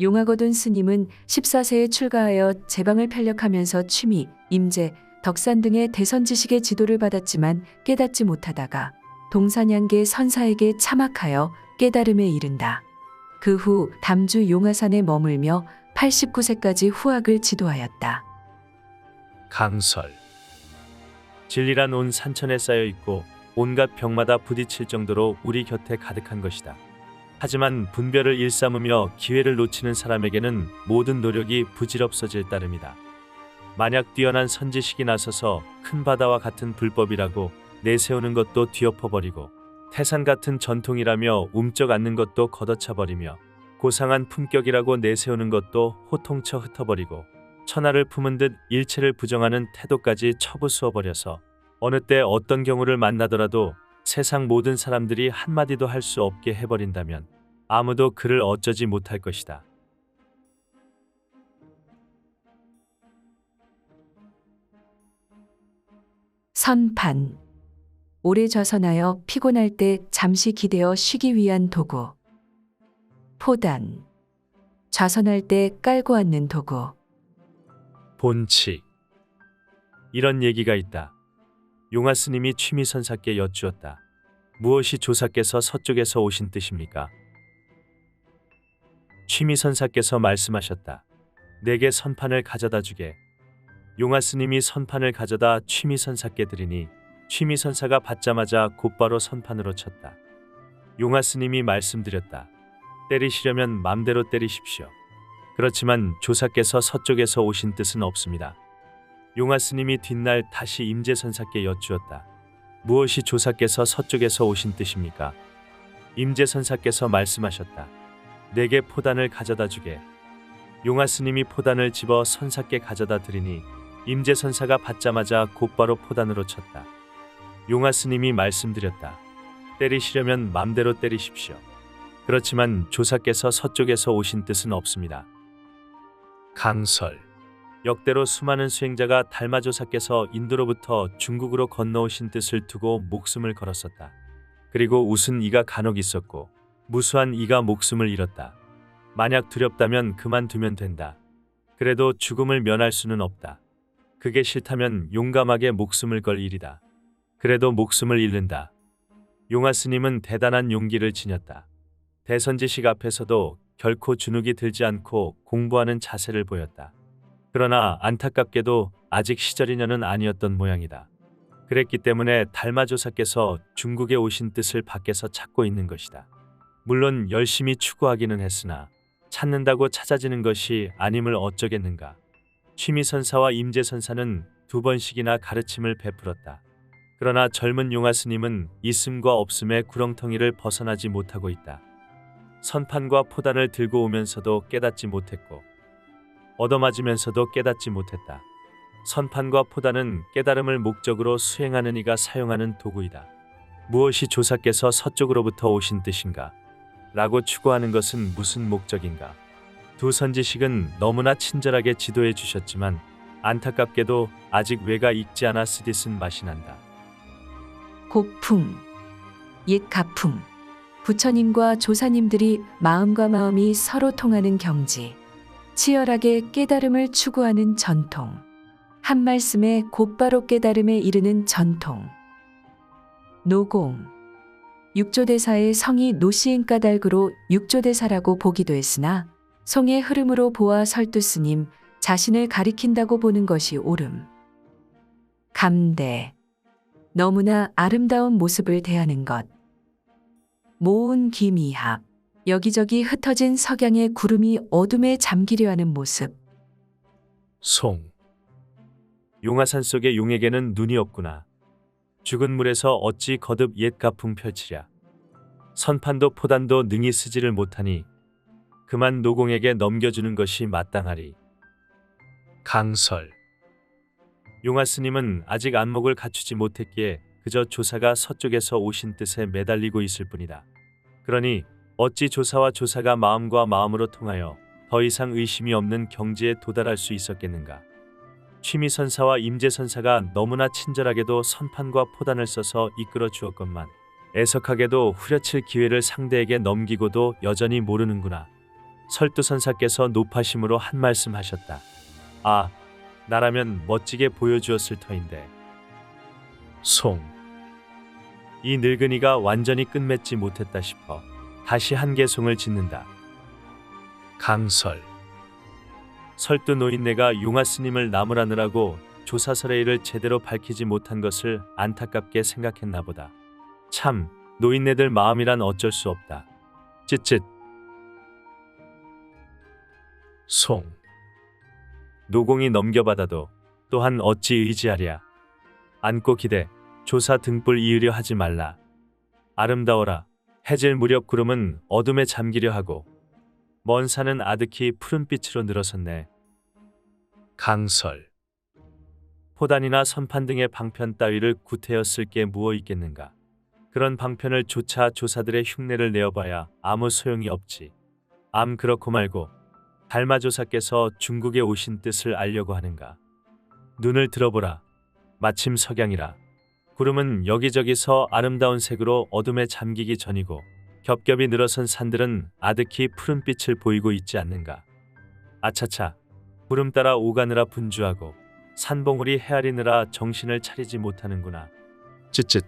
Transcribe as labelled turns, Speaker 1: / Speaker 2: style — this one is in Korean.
Speaker 1: 용화거둔 스님은 14세에 출가하여 제방을 편력하면서 취미, 임재, 덕산 등의 대선 지식의 지도를 받았지만 깨닫지 못하다가 동산양계 선사에게 참학하여 깨달음에 이른다. 그 후 담주 용화산에 머물며 89세까지 후학을 지도하였다.
Speaker 2: 강설 진리란 온 산천에 쌓여 있고 온갖 병마다 부딪힐 정도로 우리 곁에 가득한 것이다. 하지만 분별을 일삼으며 기회를 놓치는 사람에게는 모든 노력이 부질없어질 따름이다. 만약 뛰어난 선지식이 나서서 큰 바다와 같은 불법이라고 내세우는 것도 뒤엎어버리고 태산 같은 전통이라며 움쩍 앉는 것도 걷어차버리며 고상한 품격이라고 내세우는 것도 호통쳐 흩어버리고 천하를 품은 듯 일체를 부정하는 태도까지 쳐부수어 버려서 어느 때 어떤 경우를 만나더라도 세상 모든 사람들이 한마디도 할 수 없게 해버린다면 아무도 그를 어쩌지 못할 것이다.
Speaker 1: 선판. 오래 좌선하여 피곤할 때 잠시 기대어 쉬기 위한 도구. 포단. 좌선할 때 깔고 앉는 도구.
Speaker 2: 본치. 이런 얘기가 있다. 용화 스님이 취미 선사께 여쭈었다. 무엇이 조사께서 서쪽에서 오신 뜻입니까? 취미 선사께서 말씀하셨다. 내게 선판을 가져다 주게. 용화 스님이 선판을 가져다 취미 선사께 드리니 취미 선사가 받자마자 곧바로 선판으로 쳤다. 용화 스님이 말씀드렸다. 때리시려면 맘대로 때리십시오. 그렇지만 조사께서 서쪽에서 오신 뜻은 없습니다. 용화 스님이 뒷날 다시 임재선사께 여쭈었다. 무엇이 조사께서 서쪽에서 오신 뜻입니까? 임재선사께서 말씀하셨다. 내게 포단을 가져다 주게. 용화 스님이 포단을 집어 선사께 가져다 드리니 임재선사가 받자마자 곧바로 포단으로 쳤다. 용화 스님이 말씀드렸다. 때리시려면 맘대로 때리십시오. 그렇지만 조사께서 서쪽에서 오신 뜻은 없습니다. 강설 역대로 수많은 수행자가 달마조사께서 인도로부터 중국으로 건너오신 뜻을 두고 목숨을 걸었었다. 그리고 웃은 이가 간혹 있었고 무수한 이가 목숨을 잃었다. 만약 두렵다면 그만두면 된다. 그래도 죽음을 면할 수는 없다. 그게 싫다면 용감하게 목숨을 걸 일이다. 그래도 목숨을 잃는다. 용화 스님은 대단한 용기를 지녔다. 대선지식 앞에서도 결코 주눅이 들지 않고 공부하는 자세를 보였다. 그러나 안타깝게도 아직 시절이녀는 아니었던 모양이다. 그랬기 때문에 달마조사께서 중국에 오신 뜻을 밖에서 찾고 있는 것이다. 물론 열심히 추구하기는 했으나 찾는다고 찾아지는 것이 아님을 어쩌겠는가. 취미선사와 임재선사는 두 번씩이나 가르침을 베풀었다. 그러나 젊은 용화 스님은 있음과 없음의 구렁텅이를 벗어나지 못하고 있다. 선판과 포단을 들고 오면서도 깨닫지 못했고 얻어맞으면서도 깨닫지 못했다. 선판과 포단은 깨달음을 목적으로 수행하는 이가 사용하는 도구이다. 무엇이 조사께서 서쪽으로부터 오신 뜻인가? 라고 추구하는 것은 무슨 목적인가? 두 선지식은 너무나 친절하게 지도해 주셨지만 안타깝게도 아직 외가 익지 않아 쓰디쓴 맛이 난다.
Speaker 1: 고풍. 옛 가풍. 부처님과 조사님들이 마음과 마음이 서로 통하는 경지. 치열하게 깨달음을 추구하는 전통. 한 말씀에 곧바로 깨달음에 이르는 전통. 노공. 육조대사의 성이 노시인 까닭으로 육조대사라고 보기도 했으나 송의 흐름으로 보아 설두 스님 자신을 가리킨다고 보는 것이 옳음. 감대. 너무나 아름다운 모습을 대하는 것. 모은 기미합. 여기저기 흩어진 석양의 구름이 어둠에 잠기려 하는 모습.
Speaker 2: 송. 용화산 속의 용에게는 눈이 없구나. 죽은 물에서 어찌 거듭 옛 가풍 펼치랴. 선판도 포단도 능히 쓰지를 못하니 그만 노공에게 넘겨주는 것이 마땅하리. 강설. 용화 스님은 아직 안목을 갖추지 못했기에 그저 조사가 서쪽에서 오신 뜻에 매달리고 있을 뿐이다. 그러니 어찌 조사와 조사가 마음과 마음으로 통하여 더 이상 의심이 없는 경지에 도달할 수 있었겠는가? 취미 선사와 임재 선사가 너무나 친절하게도 선판과 포단을 써서 이끌어 주었건만 애석하게도 후려칠 기회를 상대에게 넘기고도 여전히 모르는구나. 설두 선사께서 높아심으로 한 말씀 하셨다. 아, 나라면 멋지게 보여주었을 터인데. 송. 이 늙은이가 완전히 끝맺지 못했다 싶어 다시 한 개송을 짓는다. 강설. 설두 노인네가 용화 스님을 나무라느라고 조사설의 일을 제대로 밝히지 못한 것을 안타깝게 생각했나 보다. 참, 노인네들 마음이란 어쩔 수 없다. 쯧쯧. 송. 노공이 넘겨받아도 또한 어찌 의지하랴. 안고 기대 조사 등불 이으려 하지 말라. 아름다워라. 해질 무렵 구름은 어둠에 잠기려 하고 먼 산은 아득히 푸른빛으로 늘어섰네. 강설. 포단이나 선판 등의 방편 따위를 구태였을 게 무어 있겠는가. 그런 방편을 조차 조사들의 흉내를 내어봐야 아무 소용이 없지. 암 그렇고 말고 달마조사께서 중국에 오신 뜻을 알려고 하는가. 눈을 들어보라. 마침 석양이라. 구름은 여기저기서 아름다운 색으로 어둠에 잠기기 전이고 겹겹이 늘어선 산들은 아득히 푸른 빛을 보이고 있지 않는가. 아차차. 구름 따라 오가느라 분주하고 산봉우리 헤아리느라 정신을 차리지 못하는구나. 쯧쯧.